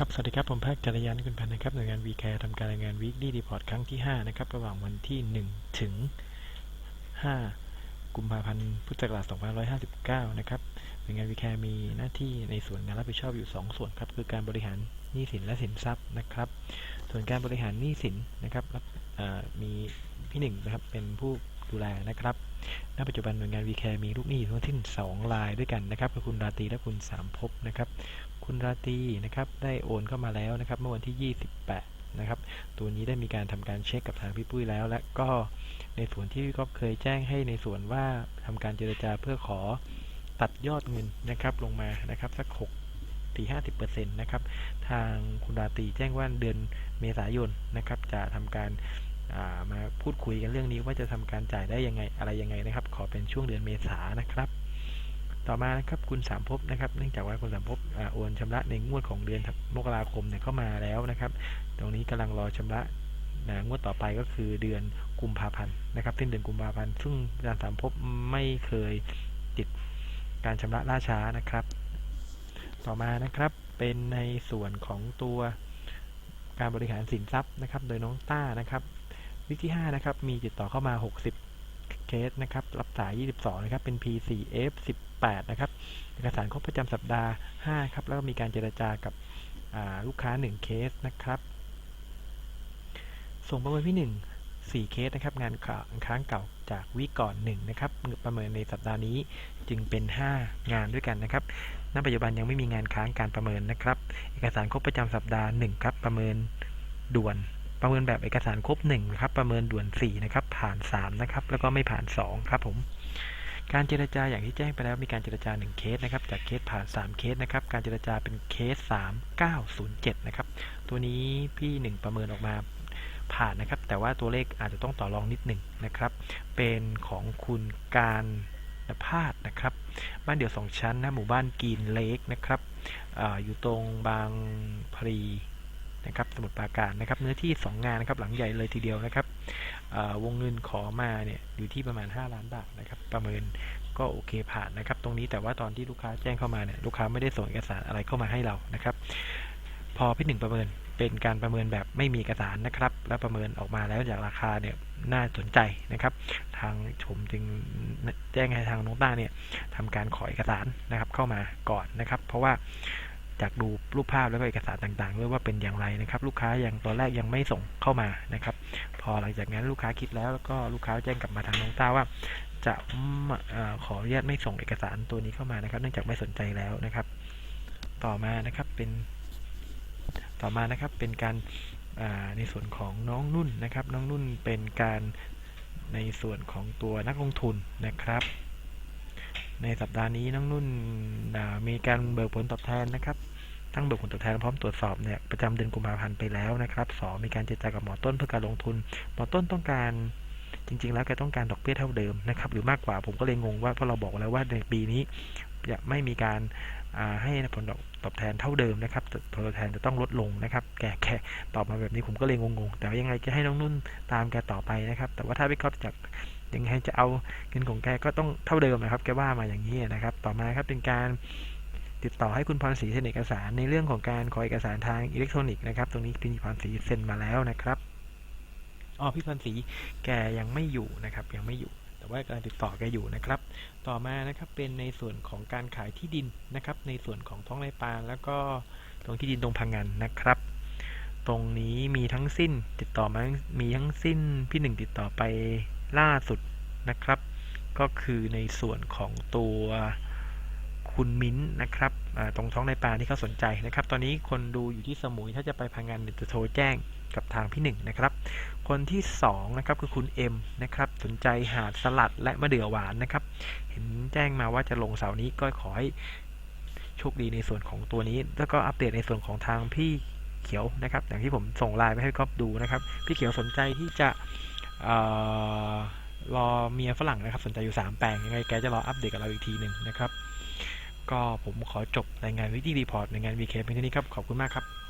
ครับ สวัสดีครับ ผมแพทย์จรยานคุณพันธ์นะครับ หน่วยงาน VCare ทำการรายงาน Weekly Report ครั้งที่ 5 นะครับ ระหว่างวันที่ 1 ถึง 5 กุมภาพันธ์พุทธศักราช2559 นะครับ หน่วยงาน VCare มีหน้าที่ในส่วนงานรับผิดชอบอยู่ 2 ส่วนครับ คือการบริหารหนี้สินและสินทรัพย์นะครับ ส่วนการบริหารหนี้สินนะครับมีพี่หนึ่งนะครับเป็นผู้ ดูแลนะครับณปัจจุบันหน่วยงาน VCare มีลูกหนี้ทั้งสิ้น2รายด้วยกันนะครับคือคุณราตีและคุณสามภพนะครับ คุณราตีนะครับได้โอนเข้ามาแล้วนะครับ เมื่อวันที่ 28 นะครับ ตัวนี้ได้มีการทำการเช็คกับทางพี่ปุ้ยแล้ว และก็ในส่วนที่ก๊อฟเคยแจ้งให้ในส่วนว่าทำการเจรจาเพื่อขอตัดยอดเงินนะครับลงมานะครับสัก 6ตี50%นะครับ ทางคุณราตีแจ้งว่าเดือนเมษายนนะครับ จะทำการ พูดคุยกันเรื่องนี้ว่าจะทำการจ่ายได้ยังไงอะไรยังไงนะครับ ขอเป็นช่วงเดือนเมษานะครับ ต่อมานะครับคุณสามภพนะครับ เนื่องจากว่าคุณสามภพอ่าโอนชำระในงวดของเดือนมกราคมเนี่ยเข้ามาแล้วนะครับ ตรงนี้กำลังรอชำระนะงวดต่อไปก็คือเดือนกุมภาพันธ์นะครับสิ้นเดือนกุมภาพันธ์ซึ่งอาจารย์สามภพไม่เคยติดการชำระล่าช้านะครับ ต่อมานะครับเป็นในส่วนของตัวการบริหารสินทรัพย์นะครับ โดยน้องต้านะครับ วิกที่5นะครับมีติดต่อเข้ามา 60 เคสนะครับรับสาย 22 นะครับเป็น P4F 18 นะครับเอกสารครบประจำสัปดาห์ 5 ครับแล้วก็มีการเจรจากับลูกค้า 1 เคสนะครับ ส่งประเมินที่ 1 4 เคสนะครับงานค้างเก่าจากวิก่อน 1 นะครับประเมินในสัปดาห์นี้จึงเป็น 5 งานด้วยกันนะครับณปัจจุบันยังไม่มีงานค้างการประเมินนะครับ เอกสารครบประจำสัปดาห์ 1 ครับประเมินด่วน ประเมินแบบเอกสารครบ1นะครับประเมินด่วน4นะครับผ่าน3นะครับแล้วก็ไม่ผ่าน2ครับผมการเจรจาอย่างที่แจ้งไปแล้วมีการเจรจา 1 เคสนะครับจากเคสผ่าน 3 เคสนะครับการเจรจาเป็นเคส 3907นะครับตัวนี้พี่ 1 ประเมินออกมาผ่านนะครับ แต่ว่าตัวเลขอาจจะต้องต่อรองนิดหนึ่งนะครับ เป็นของคุณการพาดนะครับ บ้านเดี่ยวสองชั้นนะหมู่บ้านกีนเลกนะครับออยู่ตรงบางพลี นะครับสมุทรปราการนะครับเนื้อที่ 2 งานนะครับหลังใหญ่เลยทีเดียวนะครับวงเงินขอมาเนี่ยอยู่ที่ประมาณ 5 ล้านบาทนะครับประเมินก็โอเคผ่านนะครับ ตรงนี้แต่ว่าตอนที่ลูกค้าแจ้งเข้ามาเนี่ยลูกค้าไม่ได้ส่งเอกสารอะไรเข้ามาให้เรานะครับ พอพี่หนึ่งประเมินเป็นการประเมินแบบไม่มีเอกสารนะครับ และประเมินออกมาแล้วจากราคาเนี่ยน่าสนใจนะครับ ทางผมจึงแจ้งให้ทางน้องต้าเนี่ยทำการขอเอกสารนะครับเข้ามาก่อนนะครับ เพราะว่า จากดูรูปภาพแล้วก็เอกสารต่างๆด้วยว่าเป็นอย่างไรนะครับ ลูกค้ายังตอนแรกยังไม่ส่งเข้ามานะครับ พอหลังจากนั้นลูกค้าคิดแล้วแล้วก็ลูกค้าแจ้งกลับมาทางน้องต้าว่า จะอขออนุญาตไม่ส่งเอกสารตัวนี้เข้ามานะครับ เนื่องจากไม่สนใจแล้วนะครับ ต่อมานะครับเป็น ต่อมานะครับเป็นการในส่วนของน้องนุ่นนะครับ น้องนุ่นเป็นการในส่วนของตัวนักลงทุนนะครับ ในสัปดาห์นี้น้องนุ่นมีการเบิกผลตอบแทนนะครับ ทั้งเบิกผลตอบแทนพร้อมตรวจสอบเนี่ยประจำเดือนกุมภาพันธ์ไปแล้วนะครับสองมีการเจรจากับหมอต้นเพื่อการลงทุน หมอต้นต้องการจริง ๆ แล้วแกต้องการดอกเบี้ยเท่าเดิมนะครับหรือมากกว่าผมก็เลยงงว่าเพราะเราบอกแล้วว่าในปีนี้จะไม่มีการให้ผลตอบแทนเท่าเดิมนะครับแต่ผลตอบแทนจะต้องลดลงนะครับ แกแกตอบมาแบบนี้ผมก็เลยงงๆแต่ยังไงจะให้น้องนุ่นตามแกต่อไปนะครับ แต่ว่าถ้าพี่ก๊อฟจาก ยังไงจะเอาเงินของแกก็ต้องเท่าเดิมนะครับ แกว่ามาอย่างนี้นะครับ ต่อมาครับเป็นการติดต่อให้คุณพรศรีเซ็นเอกสารในเรื่องของการขอเอกสารทางอิเล็กทรอนิกส์นะครับ ตรงนี้พี่พรศรีเซ็นมาแล้วนะครับอ๋อพี่พรศรีแกยังไม่อยู่นะครับ ยังไม่อยู่แต่ว่ากำลังติดต่อแกอยู่นะครับ ต่อมานะครับเป็นในส่วนของการขายที่ดินนะครับ ในส่วนของท้องไร่ปานแล้วก็ตรงที่ดินตรงพังงานนะครับ ตรงนี้มีทั้งสิ้นติดต่อมา มีทั้งสิ้นพี่หนึ่งติดต่อไป ล่าสุดนะครับ ก็คือในส่วนของตัวคุณมิ้นท์นะครับตรงท้องไร่ปาที่เขาสนใจนะครับ ตอนนี้คนดูอยู่ที่สมุยถ้าจะไปพังงานเดี๋ยวจะโทรแจ้งกับทางพี่หนึ่งนะครับ คนที่สองนะครับคือคุณเอ็มนะครับสนใจหาดสลัดและมะเดื่อหวานนะครับ เห็นแจ้งมาว่าจะลงเสาร์นี้ก็ขอให้โชคดีในส่วนของตัวนี้ แล้วก็อัปเดตในส่วนของทางพี่เขียวนะครับ อย่างที่ผมส่งไลน์ไปให้ก๊อฟดูนะครับ พี่เขียวสนใจที่จะ รอเมียฝรั่งนะครับ สนใจอยู่ 3 แปลงยังไงแกจะรออัปเดตกับเราอีกทีหนึ่งนะครับ ก็ผมขอจบรายงานวิธีรีพอร์ตในงาน VK เพียงเท่านี้ครับ ขอบคุณมากครับ